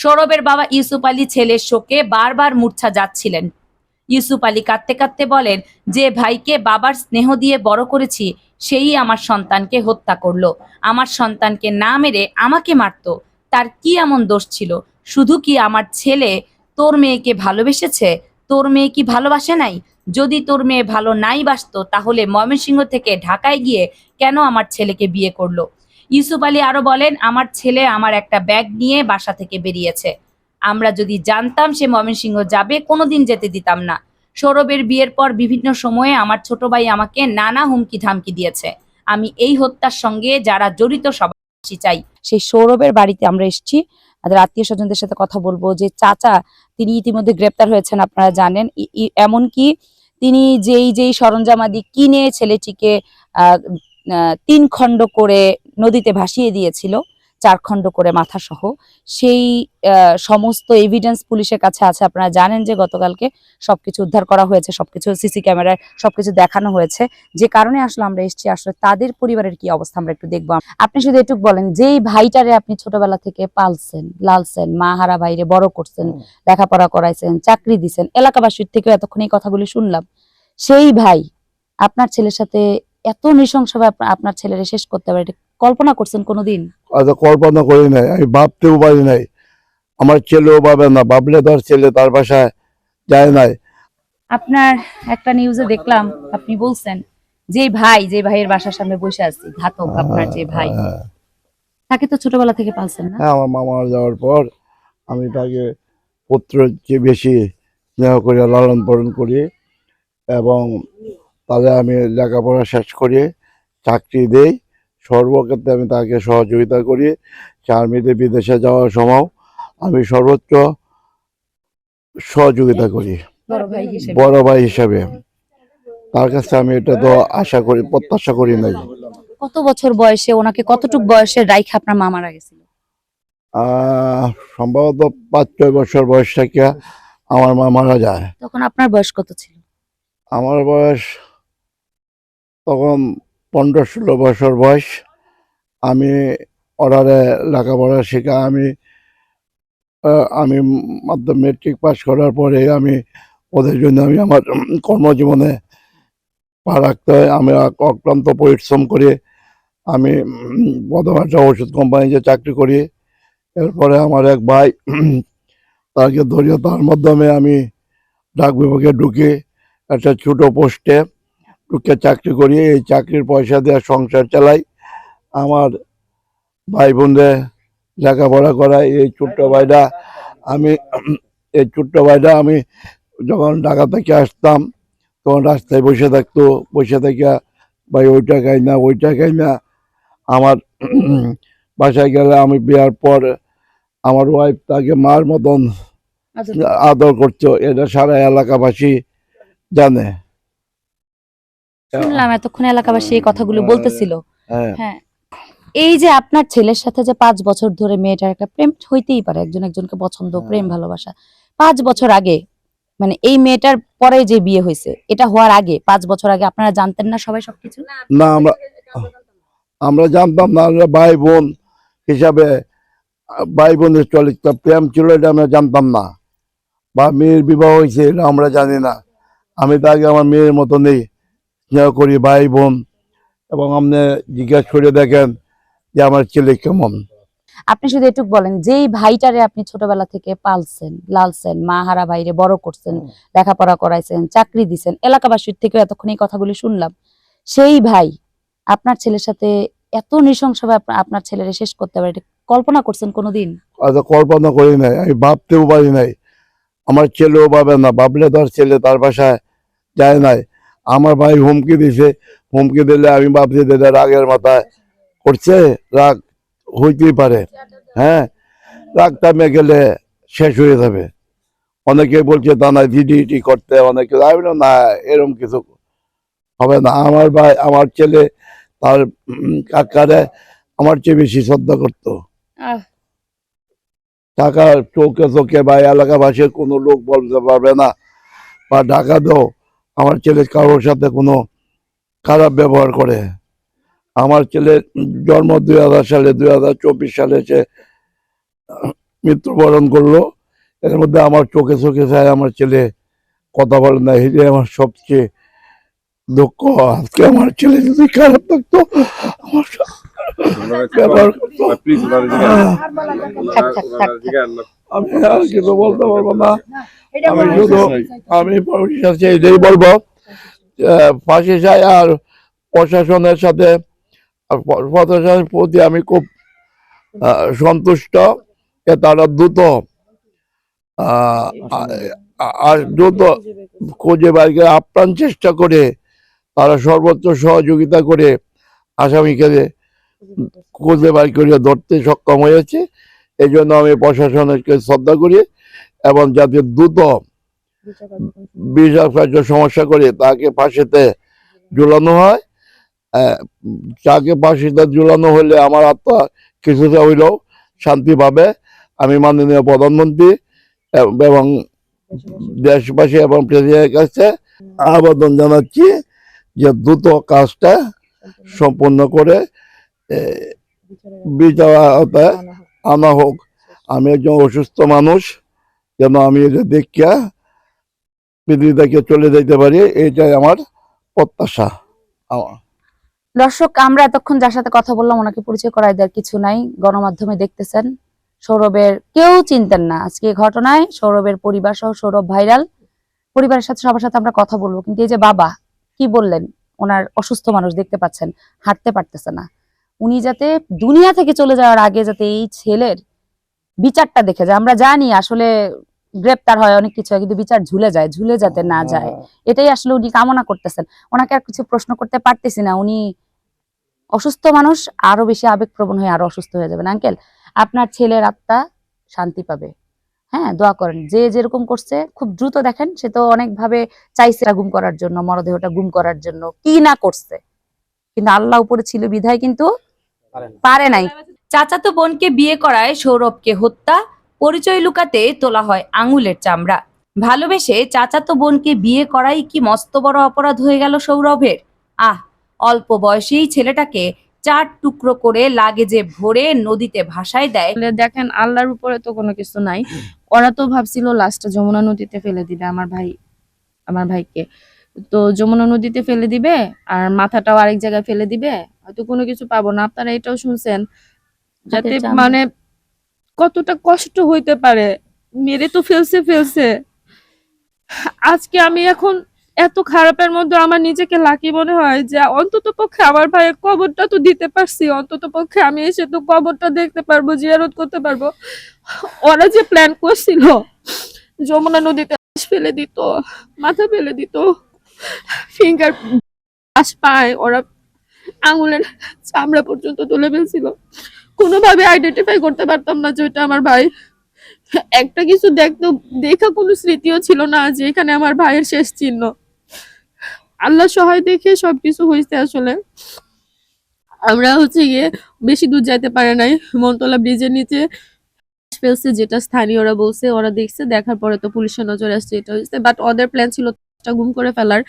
সৌরভের বাবা ইউসুফ আলী ছেলের শোকে বারবার মূর্ছা যাচ্ছিলেন। ইউসুফ আলী কাঁদতে কাঁদতে বলেন, যে ভাইকে বাবার স্নেহ দিয়ে বড় করেছি, সেই আমার সন্তানকে হত্যা করল। আমার সন্তানকে না মেরে আমাকে মারতো। তার কি এমন দোষ ছিল? শুধু কি আমার ছেলে তোর মেয়েকে ভালোবেসেছে? তোর মেয়ে কি ভালোবাসে নাই? যদি তোর মেয়ে ভালো নাই বাসতো, তাহলে ময়মনসিংহ থেকে ঢাকায় গিয়ে কেন আমার ছেলেকে বিয়ে করল? ইউসুফ আলী আরও বলেন, আমার ছেলে আমার একটা ব্যাগ নিয়ে বাসা থেকে বেরিয়েছে। আমরা যদি জানতাম সে ময়মনসিংহ যাবে, কোনোদিন যেতে দিতাম না। সৌরভের বিয়ের পর বিভিন্ন সময়ে আমার ছোট ভাই আমাকে নানা হুমকি ধামকি দিয়েছে। আমি এই হত্যার সঙ্গে যারা জড়িত সবাই চাই। সেই সৌরভের বাড়িতে আমরা এসেছি। আমাদের আত্মীয় স্বজনদের সাথে কথা বলব। যে চাচা, তিনি ইতিমধ্যে গ্রেপ্তার হয়েছেন, আপনারা জানেন। এমনকি তিনি যেই যেই সরঞ্জামাদি কিনে ছেলেটিকে তিন খণ্ড করে নদীতে ভাসিয়ে দিয়েছিল চার খণ্ড করে মাথা সহ সেই সমস্ত এভিডেন্স পুলিশের কাছে আছে। আপনারা জানেন যে গতকালকে সবকিছু উদ্ধার করা হয়েছে সবকিছু সিসি ক্যামেরায় সবকিছু দেখানো হয়েছে। যে কারণে আসলে আমরা এসেছি আসলে তাদের পরিবারের কি অবস্থা আমরা একটু দেখব। আপনি শুধু এটুকু বলেন যেই ভাইটারে আপনি ছোটবেলা থেকে পালছেন লালছেন মা হারা ভাইরে বড় করছেন লেখাপড়া করাইছেন চাকরি দিছেন এলাকাবাসীর থেকেও এতক্ষণ এই কথাগুলি শুনলাম। সেই ভাই আপনার ছেলের সাথে এত নৃশংসভাবে আপ- আপনার ছেলেরে শেষ করতে পারে কল্পনা করছেন কোনোদিন? কল্পনা করি নাই আমি ভাবতেও পারি নাই। আমার ছেলেও ভাবে না ভাবলে ধর ছেলে তার বাসায় যায় নাই। আপনার একটা নিউজে দেখলাম আপনি বলছেন যে ভাই যে ভাইয়ের বাসার সামনে বসে আছি ঘাতক আপনার যে ভাই। হ্যাঁ, তাকে তো ছোটবেলা থেকে পালছেন না? হ্যাঁ আমার মামা যাওয়ার পর আমি তাকে পুত্র চেয়ে বেশি স্নেহ করে লালন পালন করি এবং তাহলে আমি লেখাপড়া শেষ করি চাকরি দেই। সর্বক্ষেত্রে আমি তাকে সহযোগিতা করি। চার্মিতে বিদেশে যাওয়ার সময় আমি সর্বোচ্চ সহযোগিতা করি। বড় ভাই হিসেবে। হিসাবে। তার কাছে আমি এটা তো আশা করি প্রত্যাশা করি নাই। কত বছর বয়সে ওনাকে কতটুক বয়সে রাইখে আপনার মা মারা গেছিল? সম্ভবত পাঁচ ছয় বছর বয়স থেকে আমার মা মারা যায়। তখন আপনার বয়স কত ছিল? আমার বয়স তখন পনেরো ষোলো বছর বয়স। আমি অর্ডারে লেখাপড়া শেখা, আমি আমি মাত্র মেট্রিক পাশ করার পরে আমি ওদের জন্য আমি আমার কর্মজীবনে পা রাখতে হয়। আমি অক্লান্ত পরিশ্রম করে আমি বদবাসা ওষুধ কোম্পানিতে চাকরি করি। এরপরে আমার এক ভাই তাকে ধরিয়ে তার মাধ্যমে আমি ডাক বিভাগে ঢুকে। একটা ছোট পোস্টে ঢুকে চাকরি করি। এই চাকরির পয়সা দিয়ে সংসার চালাই। আমার ভাই বোনদের লেখাপড়া করাই এই ছোট্ট ভাইটা আমি এই ছোট্ট ভাইটা আমি যখন ঢাকা থেকে আসতাম তখন রাস্তায় বসে থাকতো বসে থেকে ভাই ওইটা খাই না ওইটা খাই না। আমার বাসায় গেলে আমি বিয়ার পর আমার ওয়াইফ তাকে মার মতন আচ্ছা। আদর করছ এটা সারা এলাকাবাসী জানে। শুনলাম এতক্ষণ এলাকাবাসী এই কথাগুলো বলতেছিল। হ্যাঁ। হ্যাঁ। এই যে আপনার ছেলের সাথে যে পাঁচ বছর ধরে মেয়েটার একটা প্রেম হইতেই পারে একজন একজনকে পছন্দ প্রেম ভালোবাসা। পাঁচ বছর আগে মানে এই মেয়েটার পরে যে বিয়ে হয়েছে এটা হওয়ার আগে পাঁচ বছর আগে আপনারা জানতেন না সবাই সবকিছু? না আমরা আমরা জানতাম না আমরা ভাই বোন হিসাবে ভাই বোনের চলিত প্রেম ছিল এটা আমরা জানতাম না। বা মেয়ের বিবাহ হয়েছে এটা আমরা জানি না। আমি তাকে আমার মেয়ের মতো নেই স্নেহ করি ভাই বোন এবং আপনি জিজ্ঞাসা করে দেখেন যে আমার ছেলে কেমন? আপনি শুধু এটুকু বলেন যেই ভাইটারে আপনি ছোটবেলা থেকে পালছেন লালছেন মা হারা ভাইরে বড় করছেন লেখাপড়া করাইছেন চাকরি দিছেন এলাকাবাসীর থেকেও এতক্ষণ এই কথাগুলি শুনলাম সেই ভাই আপনার ছেলের সাথে এত নৃশংসভাবে আপ- আপনার ছেলেরে শেষ করতে পারে এটা কল্পনা করছেন কোনোদিন? কল্পনা করি নাই আমি ভাবতেও পারি নাই। আমার ছেলেও ভাবে না ভাবলে তার ছেলে তার বাসায় যায় নাই। আমার ভাই হুমকি দিছে হুমকি দিলে আমি ভাবছি এটা রাগের মাথায় করছে রাগ হইতেই পারে। হ্যাঁ রাগ থামে গেলে শেষ হয়ে যাবে। অনেকে বলছে তা না ভিডিটি করতে। অনেকে আমি না এরকম কিছু হবে না। আমার ভাই আমার ছেলে তার কাকারে আমার চেয়ে বেশি শ্রদ্ধা করতো। টাকা চোখে চোখে বা এলাকাবাসীর কোনো লোক বলতে পারবে না। বা ঢাকা দাও আমার ছেলে কারোর সাথে কোনো খারাপ ব্যবহার করে। আমার ছেলে জন্ম দুই হাজার সালে দুই হাজার চব্বিশ সালে সে মৃত্যুবরণ করল। এর মধ্যে আমার চোখে চোখে চায় আমার ছেলে কথা বলে না যে আমার সবচেয়ে দুঃখ। আজকে আমার ছেলে যদি খারাপ থাকতো আমার আমি আর কিছু বলতে পারব না। আমি শুধু আমি এটাই বলব আহ, ফাঁসি চাই আর প্রশাসনের সাথে প্রশাসনের প্রতি আমি খুব সন্তুষ্ট তারা দ্রুত আর দ্রুত খুঁজে বের করে আপ্রাণ চেষ্টা করে তারা সর্বোচ্চ সহযোগিতা করে আসামিকে খুঁজে বের করে ধরতে সক্ষম হয়েছে। এই জন্য আমি প্রশাসনকে শ্রদ্ধা করি এবং যাতে দ্রুত বিচার সমস্যা করে তাকে ফাঁসিতে ঝুলানো হয়। তাকে ফাঁসিতে ঝুলানো হলে আমার আত্মা কিছুটা হইলেও শান্তি পাবে। আমি মাননীয় প্রধানমন্ত্রী এবং দেশবাসী এবং প্রেসিডেন্টের কাছে আবেদন জানাচ্ছি যে দ্রুত কাজটা সম্পূর্ণ করে এ, বিচার আওতায় আনা হোক। আমি একজন অসুস্থ মানুষ যেন আমি এটা দেখিয়া পৃথিবী থেকে চলে যেতে পারি এইটাই আমার প্রত্যাশা। আমার দর্শক আমরা এতক্ষণ যার সাথে কথা বললাম ওনাকে পরিচয় করাই দেওয়ার কিছু নাই। গণমাধ্যমে দেখতেছেন সৌরভের কেউ চিনতেন না। আজকে ঘটনায় সৌরভের পরিবার সহ সৌরভ ভাইরাল। পরিবারের সাথে সবার সাথে আমরা কথা বলব। কিন্তু এই যে বাবা কি বললেন? ওনার অসুস্থ মানুষ দেখতে পাচ্ছেন হাঁটতে পারতেছে না। উনি যাতে দুনিয়া থেকে চলে যাওয়ার আগে যাতে এই ছেলের বিচারটা দেখে যায়। আমরা জানি আসলে গ্রেপ্তার হয় অনেক কিছু হয় কিন্তু বিচার ঝুলে যায় ঝুলে যাতে না যায়। এটাই আসলে উনি কামনা করতেছেন। ওনাকে আর কিছু প্রশ্ন করতে পারতেছি না। উনি অসুস্থ মানুষ আরও বেশি আবেগপ্রবণ হয়ে আরও অসুস্থ হয়ে যাবেন। আঙ্কেল আপনার ছেলের আত্মা শান্তি পাবে। হ্যাঁ দোয়া করেন। যে যেরকম করছে খুব দ্রুত দেখেন সে তো অনেক ভাবে চাইছে গুম করার জন্য মরদেহটা গুম করার জন্য। কি না করছে? কিন্তু আল্লাহ উপরে ছিল বিধায় কিন্তু পারে নাই। চাচাতো বোনকে বিয়ে করায় সৌরভকে হত্যা পরিচয় লুকাতে তোলা হয় আঙুলের চামড়া। ভালোবেসে চাচাতো বোনকে বিয়ে করাই কি মস্ত বড় অপরাধ হয়ে গেল সৌরভের? আহ অল্প বয়সেই ছেলেটাকে চার টুকরো করে লাগেজে ভরে নদীতে ভাসায় দেয়। দেখেন আল্লাহর উপরে তো কোনো কিছু নাই। ওরা তো ভাবছিল লাস্টে যমুনা নদীতে ফেলে দিবে আমার ভাই আমার ভাইকে। তো যমুনা নদীতে ফেলে দিবে আর মাথাটাও আরেক জায়গায় ফেলে দিবে। হয়তো কোনো কিছু পাবো না। আপনারা এটাও শুনছেন। যাতে মানে কতটা কষ্ট হইতে পারে। মেরে তো ফেলছে ফেলছে। আজকে আমি এখন এত খারাপের মধ্যে আমার নিজেকে লাকি মনে হয় যে অন্তত পক্ষে আমার ভাইয়ের কবরটা তো দিতে পারছি, অন্তত পক্ষে আমি এসে তো কবরটা দেখতে পারব, জিয়ারত করতে পারব। ওরা যে প্ল্যান করছিল, যমুনা নদীতে ফেলে দিত, মাথা ফেলে দিত ফিঙ্গার লাশ পায়, ওরা আঙুলের চামড়া পর্যন্ত তুলে ফেলছিল। কোনোভাবে আইডেন্টিফাই করতে পারতাম না যে ওইটা আমার ভাই। একটা কিছু দেখতো, দেখা কোনো স্মৃতিও ছিল না যে এখানে আমার ভাইয়ের শেষ চিহ্ন। আল্লাহ সহায় দেখে সবকিছু হয়েছে আসলে। আমরা হচ্ছে গিয়ে বেশি দূর যাইতে পারে নাই। মনতলা ব্রিজের নিচে ফেলছে যেটা স্থানীয়রা বলছে, ওরা দেখছে, দেখার পরে তো পুলিশের নজরে আসছে এটা হয়েছে বাট ওদের প্ল্যান ছিল গুম করে ফেলার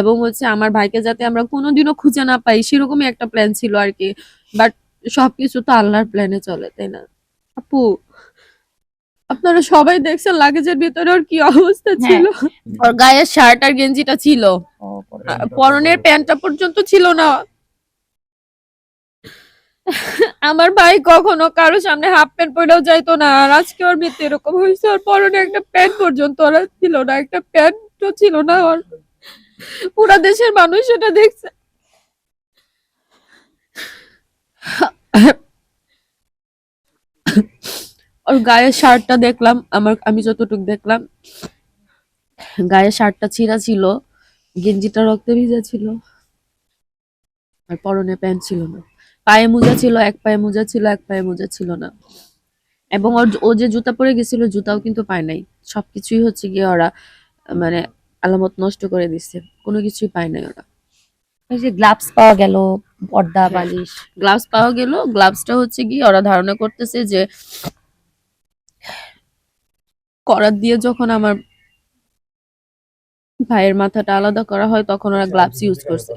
এবং হচ্ছে আমার ভাইকে যাতে আমরা কোনোদিনও খুঁজে না পাই, সেরকমই একটা প্ল্যান ছিল আর কি। বাট সবকিছু তো আল্লাহর প্ল্যানে চলে, তাই না? আপু আপনারা সবাই দেখছেন লাগেজের ভিতরে ওর কি অবস্থা ছিল? ওর গায়ের শার্ট আর গেঞ্জিটা ছিল। পরনের প্যান্টটা পর্যন্ত ছিল না। আমার ভাই কখনো কারও সামনে হাফ প্যান্ট পরেও যাইতো না আর আজকে ওর মৃত্যু এরকম হয়েছে ওর পরনে একটা প্যান্ট পর্যন্ত ওরা ছিল না একটা প্যান্টও ছিল না ওর। পুরা দেশের মানুষ সেটা দেখছে। ওর গায়ের শার্টটা দেখলাম আমার আমি যতটুকু দেখলাম গায়ে শার্টটা ছিঁড়া ছিল গেঞ্জিটা রক্তে ভিজা ছিল আর পরনে প্যান্ট ছিল না। পায়ে মোজা ছিল এক পায়ে মোজা ছিল এক পায়ে মোজা ছিল না। এবং ওর ও যে জুতা পরে গেছিল জুতাও কিন্তু পায় নাই। সবকিছুই হচ্ছে গিয়ে ওরা মানে আলামত নষ্ট করে দিচ্ছে। কোনো কিছুই পায় নাই ওরা। যে গ্লাভস পাওয়া গেল পর্দা বালিশ। গ্লাভস পাওয়া গেল গ্লাভসটা হচ্ছে কি ওরা ধারণা করতেছে যে করাত দিয়ে যখন আমার ভাইয়ের মাথাটা আলাদা করা হয় তখন ওরা গ্লাভস ইউজ করছে।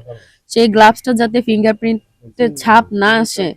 সেই গ্লাভসটা যাতে ফিঙ্গারপ্রিন্টের ছাপ না আসে